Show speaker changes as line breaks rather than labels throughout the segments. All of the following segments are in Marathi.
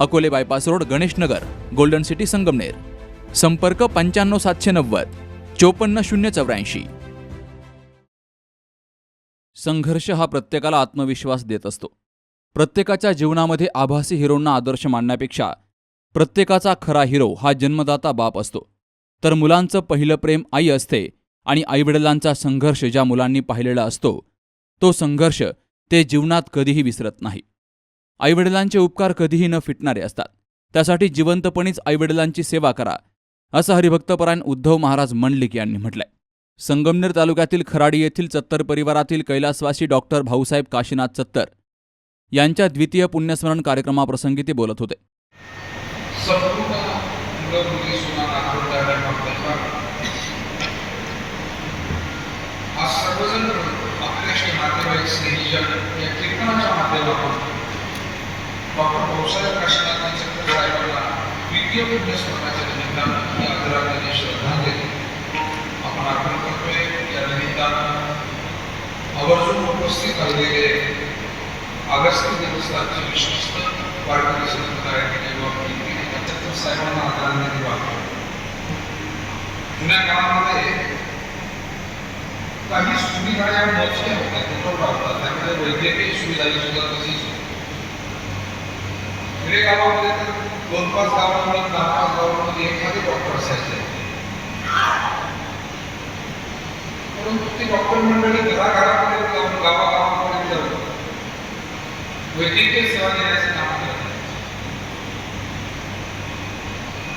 Akole bypass road Ganeshnagar golden city Sangamner. संपर्क पंच्याण्णव सातशे नव्वद चोपन्न शून्य चौऱ्याऐंशी. संघर्ष हा प्रत्येकाला आत्मविश्वास देत असतो. प्रत्येकाच्या जीवनामध्ये आभासी हिरोंना आदर्श मानण्यापेक्षा प्रत्येकाचा खरा हिरो हा जन्मदाता बाप असतो. तर मुलांचं पहिलं प्रेम आई असते आणि आईवडिलांचा संघर्ष ज्या मुलांनी पाहिलेला असतो तो संघर्ष ते जीवनात कधीही विसरत नाही. आईवडिलांचे उपकार कधीही न फिटणारे असतात. त्यासाठी जिवंतपणीच आईवडिलांची सेवा करा असं हरिभक्तपरायण उद्धव महाराज मंडलिक यांनी म्हटलंय. संगमनेर तालुक्यातील खराडी येथील चत्तर परिवारातील कैलासवासी डॉक्टर भाऊसाहेब काशीनाथ चत्तर यांच्या द्वितीय पुण्यस्मरण कार्यक्रमाप्रसंगी ते बोलत होते.
आज सर्वजण आपल्याशी नातेवाईक स्नेहीजन या कीर्तनाच्या माध्यमातून काशीनाथ चक्र साहेबांना द्वितीय पुण्यस्मरणाच्या निमित्तानं या आदरांजली श्रद्धांजली आपण अर्पण करतोय या निमित्तानं आवर्जून उपस्थित राहिलेले अगस्त देवस्थानचे विश्वस्त वारकरी संप्रदायातील युवक पंच्याहत्तर साहेबांना आदरांजली वाहतो. जुन्या काळामध्ये काही सुविधा या मोजक्या होत्या त्यामध्ये वैद्यकीय सुविधाही सुद्धा तशीच होती खेडेगावामध्ये तर दोन पाच गावांमध्ये दहा पाच गावांमध्ये एखादे डॉक्टर असायचे परंतु ती डॉक्टर मंडळी घराघरामध्ये जाऊन गावागावामध्ये जाऊन वैद्यकीय सेवा देण्याचे काम करत आहेत.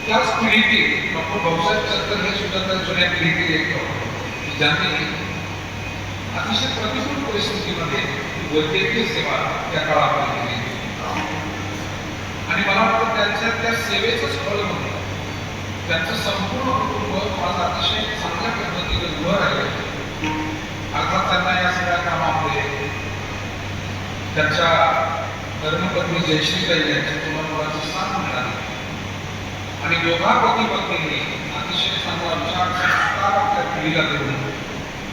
त्याच पिढीतील डॉक्टर भाऊसाहेब चत्तर हे सुद्धा त्या जुन्या पिढीतील एक डॉक्टर की ज्यांनी अतिशय प्रतिकूल परिस्थितीमध्ये वैद्यकीय सेवा त्या काळामध्ये केली आणि मला वाटतं त्यांच्या त्या सेवेचंच फळ म्हणून त्यांचं संपूर्ण कुटुंब आज अतिशय चांगल्या पद्धतीने उभं राहिलं अर्थात त्यांना या सगळ्या कामामध्ये त्यांच्या धर्मपत्नी जयश्रीताई यांच्या तुला मुलाचं स्थान मिळाली. आणि दोघा पती अतिशय चांगला विचार संस्कार आपल्या पिढीला देऊन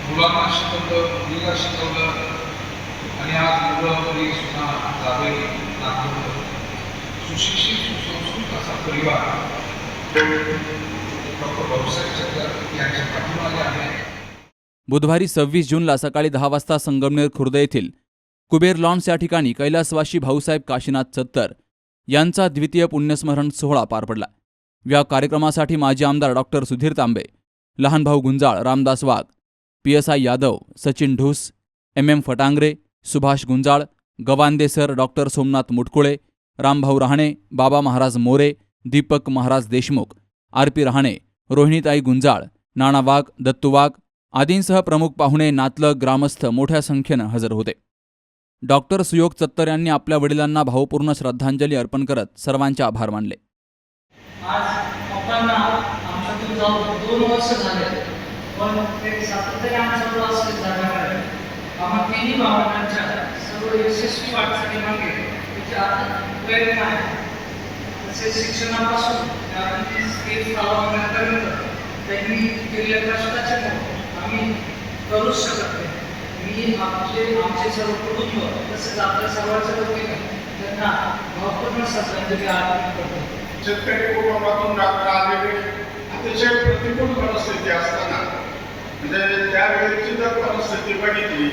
मुलांना शिकवलं मुलीला शिकवलं आणि आज मुलं मुली सुद्धा जावे नागपूर सुशिक्षित सुसंस्कृत असा परिवार डॉक्टर भाऊसाहेब चंद्र यांच्या पाठीमागे आहे
बुधवारी सव्वीस जूनला सकाळी दहा वाजता संगमनेर खुर्द येथील कुबेर लॉन्स या ठिकाणी कैलासवाशी भाऊसाहेब काशीनाथ चत्तर यांचा द्वितीय पुण्यस्मरण सोहळा पार पडला. या कार्यक्रमासाठी माजी आमदार डॉक्टर सुधीर तांबे लहान भाऊ Gunjal Ramdas Wagh P S I Yadav Sachin Dhus M M Phatangare Subhash Gunjal Gawande sir doctor Somnath Mutkule Rambhau Rahane Baba Maharaj More Deepak Maharaj Deshmukh R P Rahane Rohinitai Gunjal Nana Wagh Dattu Wagh आदींसह प्रमुख पाहुणे नातलग ग्रामस्थ मोठ्या संख्येनं हजर होते. डॉक्टर सुयोग चत्तर यांनी आपल्या वडिलांना भावपूर्ण श्रद्धांजली अर्पण करत सर्वांचे आभार मानले.
आज पण ते सातत्याने आहे तसेच शिक्षणापासून ते त्यांनी केलेल्या कष्टाचे आम्ही करूच शकत नाही मी आमचे आमचे सर्व कुटुंब तसेच आपल्या सर्वांच्या वतीने त्यांना महत्त्वपूर्ण श्रद्धांजली अर्पण करतो
शेतकरी कुटुंबातून डॉक्टर आलेले अतिशय प्रतिकूल परिस्थिती असताना म्हणजे त्यावेळेची जर परिस्थिती बघितली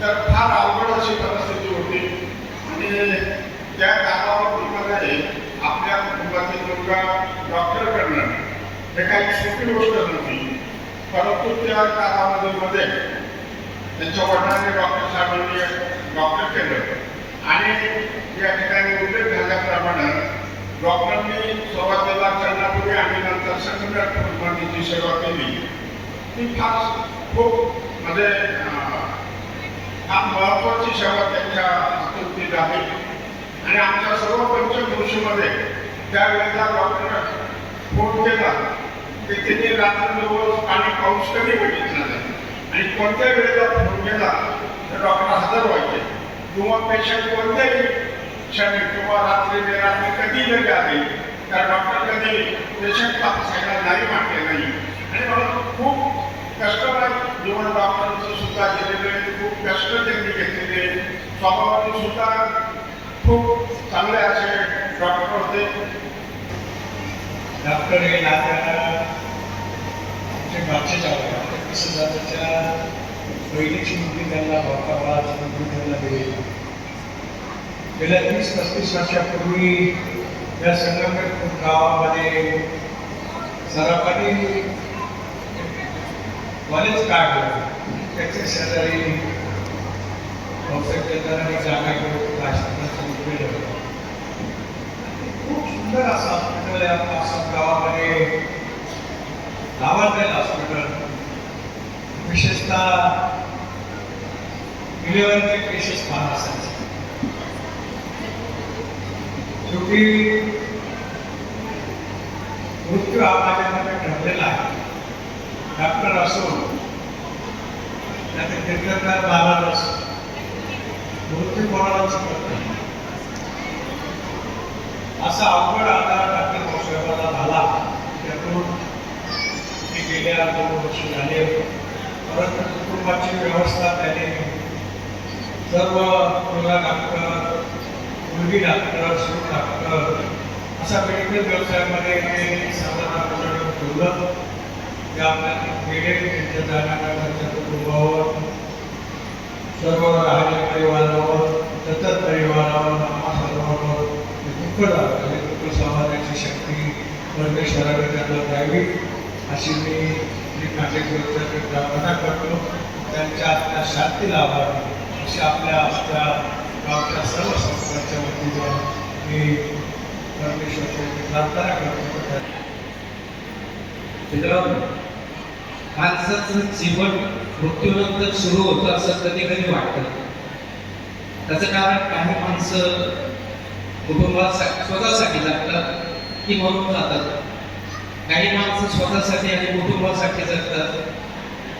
तर फार अवघड अशी परिस्थिती होती. आणि त्या कालावधीमध्ये आपल्या कुटुंबातील मुलगा डॉक्टर करणं हे काही सोपी गोष्ट नव्हती. परंतु त्या कालावधीमध्ये त्यांच्या वडिलांनी डॉक्टर साहेबांनी डॉक्टर केलं. आणि या ठिकाणी उल्लेख झाल्याप्रमाणे डॉक्टरांनी सुरुवातीला करण्यापूर्वी आणि नंतर संगमेर कुटुंबांची सेवा केली. ती फार खूप म्हणजे फार महत्वाची सेवा त्यांच्या हातून आहे. आणि आमच्या सर्व पंचकृषीमध्ये त्यावेळेला डॉक्टर फोन केला की त्यांनी रात्रंदिवस आणि पाऊस कमी बघितला नाही. आणि कोणत्या वेळेला फोन केला तर डॉक्टर हजर व्हायचे. किंवा पेशंट कोणत्याही क्षणी किंवा रात्री बेरात्री कधी जरी आले तर डॉक्टर कधी पेशंट तपासायला नाही म्हटले नाही. आणि मला खूप कष्टदायक जीवन डॉक्टरचं सुद्धा गेलेलं आहे. खूप कष्ट स्वभावाने सुद्धा खूप चांगले असे डॉक्टर होते.
डॉक्टर हे नात्याला आमचे मागचे जाऊ कसं जाताच्या पहिलीची मुलगी त्यांना भावकावाच मुलगी त्यांना दिली. गेल्या तीस पस्तीस वर्षापूर्वी या संगमेर गावामध्ये सराफानी बरेच काढलं. त्याच्या शेजारी जागा खूप सुंदर असं हॉस्पिटल आहे गावामध्ये नावाजलेलं हॉस्पिटल विशेषतः डिलिव्हरीचे केसेस फार असायचे शेवटी मृत्यू हा ठरलेला आहे. डॉक्टर असो त्याचे कीर्तनकार महाराज असो मृत्यू कोणाला चुकत नाही. असा अवघड आजार डॉक्टर साहेबांना झाला. त्यातून ते गेल्या दोन वर्ष झाले. परत कुटुंबाची व्यवस्था त्याने सर्व मुलगा डॉक्टर मुलगी डॉक्टर सून डॉक्टर असा मेडिकल व्यवसायामध्ये ते साधारण ठेवलं. ते आपल्या गेले त्यांच्या जाण्याकरता त्यांच्या कुटुंबावर सर्व राहणे परिवारावर सतत परिवारावर आम्हा सर्वांवर दुःख झालं समाजाची शक्ती परमेश्वराने त्यांना द्यावी अशी मी मी माझे प्रार्थना करतो त्यांच्या आत्म्या शांती लाभावी अशी आपल्या आमच्या गावच्या सर्व संस्थांच्या वतीनं मी परमेश्वराची प्रार्थना करतो.
मित्रांनो माणसाचं जीवन मृत्यूनंतर सुरू होतं असं कधी कधी वाटतं. त्याचं कारण काही माणसं कुटुंबासाठी स्वतःसाठी जगतात की मरून जातात. काही माणसं स्वतःसाठी आणि कुटुंबासाठी जगतात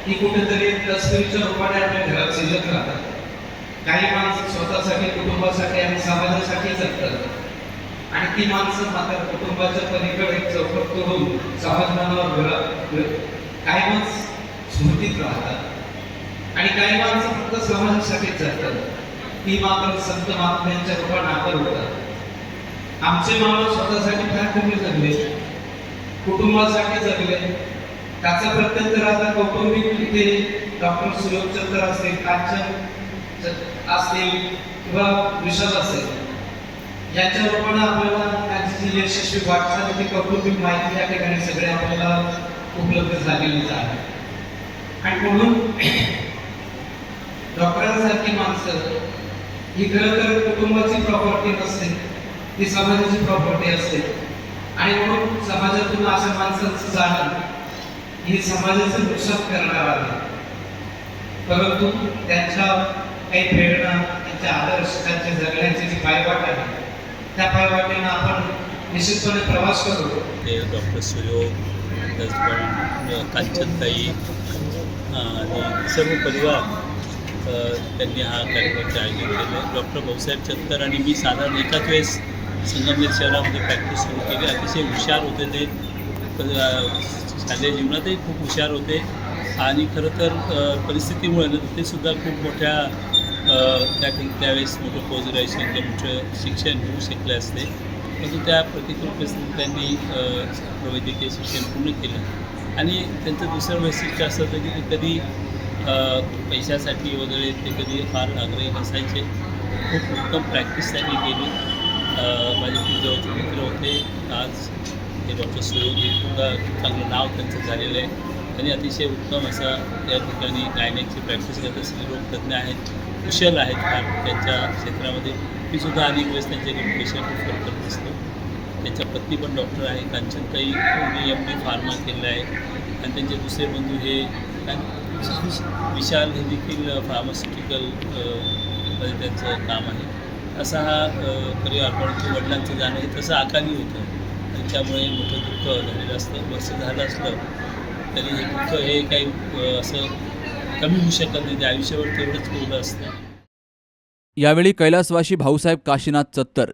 ती कुठेतरी तस्करीच्या रूपाने आपल्या घरात शिजत राहतात. काही माणसं स्वतःसाठी कुटुंबासाठी आणि समाजासाठी जगतात. आणि ती माणसं मात्र कुटुंबाच्या पलीकडे चौकट करून समाजमानावर घरात काही माणसं स्मृतीत राहतात. आणि काही माणसं फक्त समाजासाठीच जगतात ती मात्र संत महात्म्यांच्या रूपात नाकर होतात. आमचे माणूस स्वतःसाठी फार कमी जगले. कुटुंबासाठी जगले. त्याचा प्रत्यंतर आता कौटुंबिक तिथे डॉक्टर सुयोगचंद्र असतील कांचन च- असतील किंवा विशाल असेल. यांच्या रूपाने आपल्याला त्यांची यशस्वी वाटचाल ती कौटुंबिक माहिती या ठिकाणी सगळे आपल्याला उपलब्ध झालेलीच आहे. आणि म्हणून डॉक्टरांसारखी माणसं ही खरं तर कुटुंबाची प्रॉपर्टी नसते ती समाजाची प्रॉपर्टी असते. आणि म्हणून समाजातून अशा माणसांचं जाणं ही समाजाचं नुकसान करणार आहे. परंतु त्यांच्या काही प्रेरणा त्यांचे आदर्श त्यांच्या जगण्याची जी पायवाट आहे त्या पायवाटेनं आपण निश्चितपणे प्रवास
करतो डॉक्टर सूर्य कांचनताई सर्व परिवार त्यांनी हा कार्यक्रमाचे आयोजन केलं. आहे डॉक्टर भाऊसाहेब चत्तर आणि मी साधारण एकाच वेळेस संगमनेर शहरामध्ये प्रॅक्टिस सुरू केली. अतिशय हुशार होते ते. शालेय जीवनातही खूप हुशार होते. आणि खरं तर परिस्थितीमुळे ना ते सुद्धा खूप मोठ्या त्या त्यावेळेस मोठं पोस्ट ग्रॅज्युएशन किंवा मोठं शिक्षण घेऊ शकले असते. परंतु त्या प्रतिकूल परिस्थितीत त्यांनी वैद्यकीय शिक्षण पूर्ण केलं. आणि त्यांचं दुसरं वैशिष्ट्य असं होतं की ते कधी पैशासाठी वगैरे ते कधी फार आग्रही नसायचे. खूप उत्तम प्रॅक्टिस त्यांनी केली. माझे खूप जवळचे मित्र होते. आज हे डॉक्टर सुयोग सुद्धा चांगलं नाव त्यांचं झालेलं आहे. आणि अतिशय उत्तम असा या ठिकाणी गायनाची प्रॅक्टिस करत असलेले लोक तज्ज्ञ आहेत. कुशल आहेत फार. त्यांच्या क्षेत्रामध्ये मी सुद्धा अनेक वेळेस त्यांच्याकडे पेशंट रिफर करत असतो. त्यांच्या पत्नी पण डॉक्टर आहे. कांचन काही मी एम डी फार्मा केलेलं आहे. आणि त्यांचे दुसरे बंधू हे विशाल हे देखील फार्मास्युटिकलमध्ये त्यांचं काम आहे. असा हा परिवार परंतु वडिलांचं जाणं हे तसं अकाली होतं. आणि त्यामुळे मोठं दुःख झालेलं असतं. वर्ष झालं असलं तरी हे दुःख हे काही असं कमी होऊ शकत नाही. ते आयुष्यावर तेवढंच बोललं असतं.
यावेळी कैलासवासी भाऊसाहेब काशीनाथ चत्तर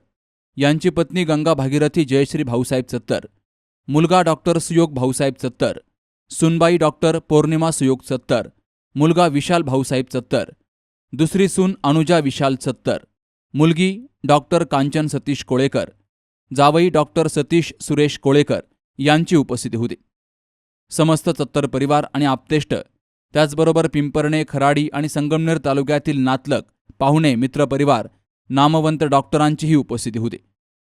यांची पत्नी गंगा भागीरथी जयश्री भाऊसाहेब चत्तर मुलगा डॉक्टर सुयोग भाऊसाहेब चत्तर सुनबाई डॉक्टर पौर्णिमा सुयोग चत्तर मुलगा विशाल भाऊसाहेब चत्तर दुसरी सून अनुजा विशाल चत्तर मुलगी डॉक्टर कांचन सतीश कोळेकर जावई डॉक्टर सतीश सुरेश कोळेकर यांची उपस्थिती होती. समस्त चत्तर परिवार आणि आप्तेष्ट त्याचबरोबर पिंपरणे खराडी आणि संगमनेर तालुक्यातील नातलक पाहुणे मित्रपरिवार नामवंत डॉक्टरांचीही उपस्थिती होती.